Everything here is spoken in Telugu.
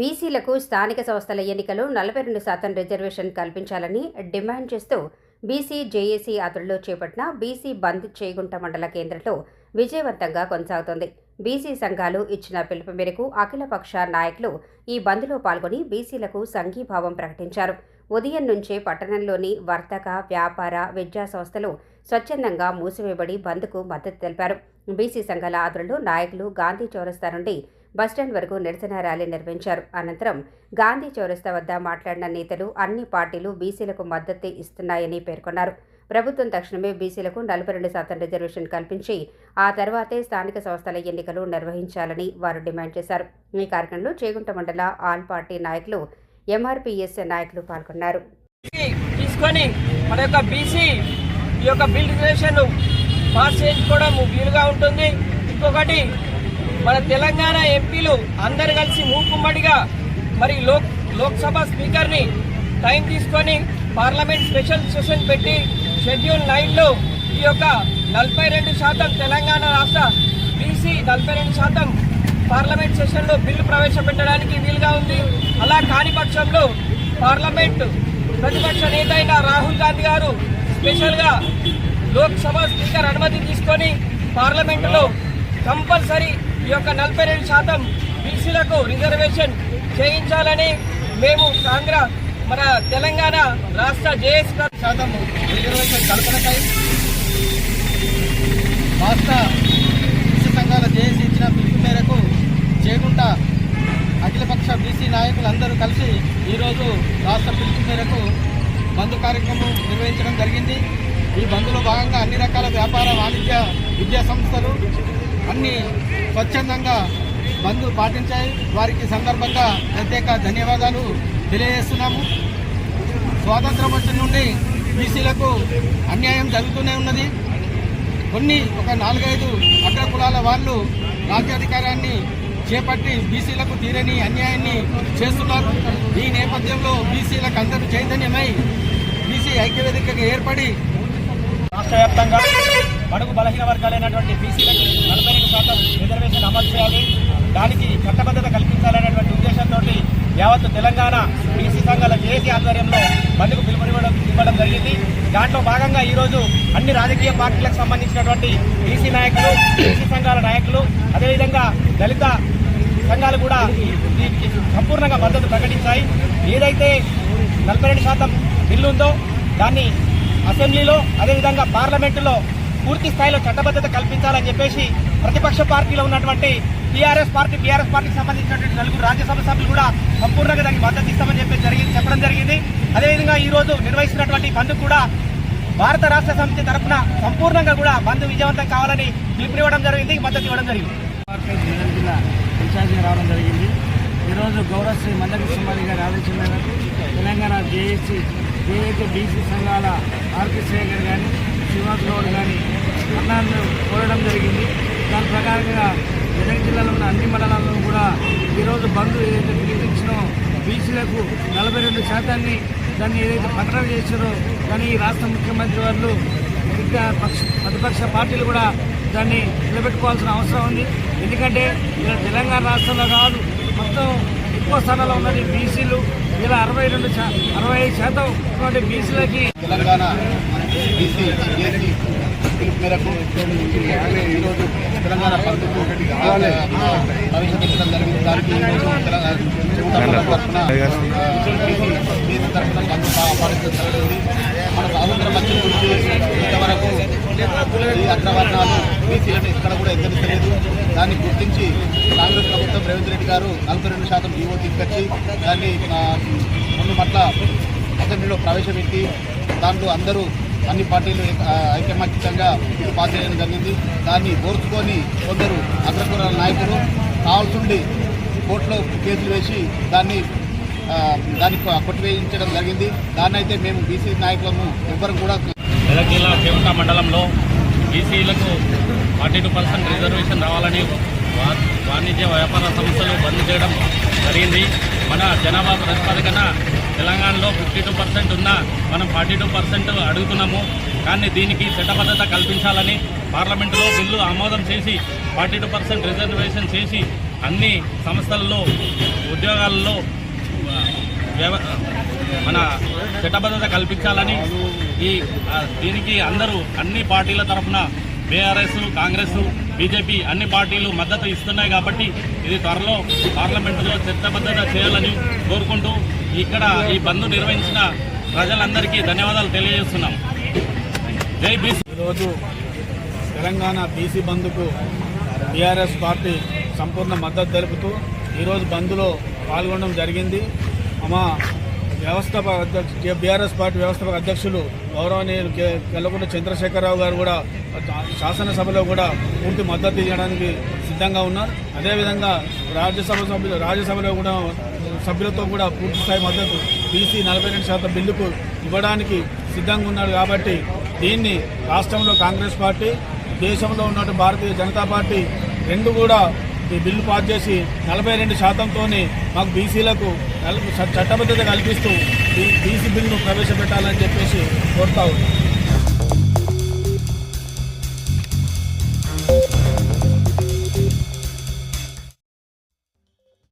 బీసీలకు స్థానిక సంస్థల ఎన్నికలు నలభై రెండు శాతం రిజర్వేషన్ కల్పించాలని డిమాండ్ చేస్తూ బీసీ జేఏసీ ఆధ్వర్యంలో చేపట్టిన బీసీ బంద్ చేగుంట మండల కేంద్రంలో విజయవంతంగా కొనసాగుతోంది. బీసీ సంఘాలు ఇచ్చిన పిలుపు మేరకు అఖిలపక్ష నాయకులు ఈ బంద్లో పాల్గొని బీసీలకు సంఘీభావం ప్రకటించారు. ఉదయం నుంచే పట్టణంలోని వర్తక వ్యాపార విద్యా సంస్థలు స్వచ్ఛందంగా మూసివేయబడి బంద్కు మద్దతు తెలిపారు. బీసీ సంఘాల ఆధ్వర్యంలో నాయకులు గాంధీ చౌరస్తా నుండి బస్టాండ్ వరకు నిరసన ర్యాలీ నిర్వహించారు. అనంతరం గాంధీ చౌరస్తా వద్ద మాట్లాడిన నేతలు అన్ని పార్టీలు బీసీలకు మద్దతు ఇస్తున్నాయని పేర్కొన్నారు. ప్రభుత్వం తక్షణమే బీసీలకు నలభై రెండు శాతం రిజర్వేషన్ కల్పించి ఆ తర్వాతే స్థానిక సంస్థల ఎన్నికలు నిర్వహించాలని వారు డిమాండ్ చేశారు. ఈ కార్యక్రమంలో చేగుంట మండల ఆల్ పార్టీ నాయకులు ఎంఆర్పిఎస్ నాయకులు పాల్గొన్నారు. తీసుకొని మన యొక్క బీసీ ఈ యొక్క బిల్ రిజర్వేషన్ పాస్ చేయించుకోవడం వీలుగా ఉంటుంది. ఇంకొకటి మన తెలంగాణ ఎంపీలు అందరు కలిసి మూకుమ్మడిగా మరి లోక్ లోక్సభ స్పీకర్ని టైం తీసుకొని పార్లమెంట్ స్పెషల్ సెషన్ పెట్టి షెడ్యూల్ నైన్లో ఈ యొక్క నలభై రెండు శాతం తెలంగాణ రాష్ట్ర బీసీ నలభై రెండు శాతం పార్లమెంట్ సెషన్లో బిల్లు ప్రవేశపెట్టడానికి వీలుగా ఉంది. అలా కాని పక్షంలో పార్లమెంట్ ప్రతిపక్ష నేత అయిన రాహుల్ గాంధీ గారు స్పెషల్గా లోక్సభ స్పీకర్ అనుమతి తీసుకొని పార్లమెంటులో కంపల్సరీ ఈ యొక్క నలభై రెండు శాతం బీసీలకు రిజర్వేషన్ చేయించాలని మేము కాంగ్రెస్ మన తెలంగాణ రాష్ట్ర జేఎస్ శాతం రిజర్వేషన్ కల్పనకై రాష్ట్ర బీసీ సంఘాల జేఏసీ ఇచ్చిన పిలుపు మేరకు చేయకుండా అఖిలపక్ష బీసీ నాయకులందరూ కలిసి ఈరోజు రాష్ట్ర పిలుపు మేరకు బంధు కార్యక్రమం నిర్వహించడం జరిగింది. ఈ బంధులో భాగంగా అన్ని రకాల వ్యాపార వాణిజ్య విద్యా సంస్థలు అన్ని స్వచ్ఛందంగా బంద్ పాటించాయి. వారికి సందర్భంగా ప్రత్యేక ధన్యవాదాలు తెలియజేస్తున్నాము. స్వాతంత్రం వచ్చిన నుండి బీసీలకు అన్యాయం జరుగుతూనే ఉన్నది. కొన్ని ఒక నాలుగైదు అగ్ర కులాల వాళ్ళు రాజ్యాధికారాన్ని చేపట్టి బీసీలకు తీరని అన్యాయాన్ని చేస్తున్నారు. ఈ నేపథ్యంలో బీసీలకు అందరూ చైతన్యమై బీసీ ఐక్యవేదికగా ఏర్పడి రాష్ట్ర వ్యాప్తంగా బడుగు బలహీన వర్గాలైనటువంటి బీసీలకు నలభై రెండు శాతం రిజర్వేషన్ అమలు చేయాలి. దానికి చట్టబద్ధత కల్పించాలనేటువంటి ఉద్దేశంతో యావత్ తెలంగాణ బీసీ సంఘాల జేసీ ఆధ్వర్యంలో బంద్కు పిలుపునివ్వడం ఇవ్వడం జరిగింది. దాంట్లో భాగంగా ఈరోజు అన్ని రాజకీయ పార్టీలకు సంబంధించినటువంటి బీసీ నాయకులు బీసీ సంఘాల నాయకులు అదేవిధంగా దళిత సంఘాలు కూడా దీనికి సంపూర్ణంగా మద్దతు ప్రకటించాయి. ఏదైతే నలభై రెండు శాతం బిల్లు ఉందో దాన్ని అసెంబ్లీలో అదేవిధంగా పార్లమెంటులో పూర్తి స్థాయిలో చట్టబద్ధత కల్పించాలని చెప్పేసి ప్రతిపక్ష పార్టీలో ఉన్నటువంటి టీఆర్ఎస్ పార్టీ బీఆర్ఎస్ పార్టీకి సంబంధించినటువంటి నలుగురు రాజ్యసభ సభ్యులు కూడా సంపూర్ణంగా దానికి మద్దతు ఇస్తామని చెప్పి జరిగింది చెప్పడం జరిగింది. అదేవిధంగా ఈ రోజు నిర్వహిస్తున్నటువంటి బంద్ కూడా భారత రాష్ట్ర సమితి తరఫున సంపూర్ణంగా కూడా బంద్ విజయవంతం కావాలని పిలుపునివ్వడం జరిగింది మద్దతు ఇవ్వడం జరిగింది. ఇన్ఛార్జిగా రావడం జరిగింది ఈరోజు గౌరవశ్రీ మందకృష్ణమారి గారి ఆదేశం మేరకు తెలంగాణ జేఏసీ జేఏసీ బీసీ సంఘాల ఆర్కే శేఖర్ గారిని శ్రీనివాస్ గౌడ్ కానీ అన్నాన్ని కోరడం జరిగింది. దాని ప్రకారంగా మెదక్ జిల్లాలో ఉన్న అన్ని మండలాల్లో కూడా ఈరోజు బంద్ ఏదైతే పిలిపించినో బీసీలకు నలభై రెండు శాతాన్ని దాన్ని ఏదైతే ప్రకటన చేశారో కానీ ఈ రాష్ట్ర ముఖ్యమంత్రి వాళ్ళు మిగతా పక్ష ప్రతిపక్ష పార్టీలు కూడా దాన్ని నిలబెట్టుకోవాల్సిన అవసరం ఉంది. ఎందుకంటే ఇలా తెలంగాణ రాష్ట్రంలో కాదు మొత్తం ఎక్కువ స్థానంలో ఉన్నది బీసీలు. ఇలా అరవై రెండు శాతం అరవై ఐదు శాతం బీసీలకి తెలంగాణ బీసీ జేసీ మేరకు ఈరోజు తెలంగాణ బంధుకు ప్రవేశపెట్టడం జరిగింది దానికి ఈరోజు తెలంగాణ తరఫున బీసీ తరఫున బంధు పాటించడం జరిగింది మన స్వాతంత్రం వచ్చిన నుంచి ఇంతవరకు ఈ అగ్రవర్ణాలు బీసీలను ఇక్కడ కూడా ఎద్దరిస్తలేదు దాన్ని గుర్తించి కాంగ్రెస్ ప్రభుత్వం రేవంత్ రెడ్డి గారు నలభై రెండు శాతం జీవో తీసుకొచ్చి దాన్ని ఆ, ముందు పట్ల అసెంబ్లీలో ప్రవేశపెట్టి దాంట్లో అందరూ అన్ని పార్టీలు ఐకమత్యంగా పాస్ చేయడం జరిగింది. దాన్ని ఓర్చుకొని కొందరు అగ్రకుల నాయకులు కావాల్సిండి కోర్టులో కేసులు వేసి దాన్ని దాన్ని కొట్టివేయించడం జరిగింది. దాన్ని అయితే మేము బీసీ నాయకులము ఎవ్వరు కూడా మెదక్ జిల్లా చేవట మండలంలో బీసీలకు ఫార్టీ టూ పర్సెంట్ రిజర్వేషన్ రావాలని వా- వాణిజ్య వ్యాపార సంస్థలు బంద్ చేయడం జరిగింది. మన జనాభా ప్రతిపాదకన తెలంగాణలో ఫిఫ్టీ టూ పర్సెంట్ ఉన్నా మనం ఫార్టీ టూ పర్సెంట్ అడుగుతున్నాము. కానీ దీనికి చట్టబద్ధత కల్పించాలని పార్లమెంటులో బిల్లు ఆమోదం చేసి ఫార్టీ టూ పర్సెంట్ రిజర్వేషన్ చేసి అన్ని సంస్థలలో ఉద్యోగాలలో వ్యవ- మన చట్టబద్ధత కల్పించాలని ఈ దీనికి అందరూ అన్ని పార్టీల తరఫున బీఆర్ఎస్ కాంగ్రెస్ బీజేపీ అన్ని పార్టీలు మద్దతు ఇస్తున్నాయి కాబట్టి ఇది త్వరలో పార్లమెంటులో చట్టబద్ధత చేయాలని కోరుకుంటూ ఇక్కడ ఈ బంద్ నిర్వహించిన ప్రజలందరికీ ధన్యవాదాలు తెలియజేస్తున్నాం. జై బీసీ ఈరోజు తెలంగాణ బీసీ బంద్కు బీఆర్ఎస్ పార్టీ సంపూర్ణ మద్దతు తెలుపుతూ ఈరోజు బంద్లో పాల్గొనడం జరిగింది. మా వ్యవస్థాపక అధ్యక్ష బీఆర్ఎస్ పార్టీ వ్యవస్థాపక అధ్యక్షులు గౌరవనీయులు కెల్లకుంట చంద్రశేఖరరావు గారు కూడా శాసనసభలో కూడా పూర్తి మద్దతు ఇవ్వడానికి సిద్ధంగా ఉన్నారు. అదేవిధంగా రాజ్యసభ సభ్యులు రాజ్యసభలో కూడా సభ్యులతో కూడా పూర్తి స్థాయి మద్దతు బీసీ నలభై రెండు శాతం బిల్లుకు ఇవ్వడానికి సిద్ధంగా ఉన్నారు కాబట్టి దీన్ని రాష్ట్రంలో కాంగ్రెస్ పార్టీ దేశంలో ఉన్నట్టు భారతీయ జనతా పార్టీ రెండు కూడా ఈ బిల్లు పాస్ చేసి నలభై రెండు శాతంతోనే మాకు బీసీలకు చట్టబద్ధత కల్పిస్తూ ఈ బీసీ బిల్లును ప్రవేశపెట్టాలని చెప్పేసి కోరుతా ఉన్నాం.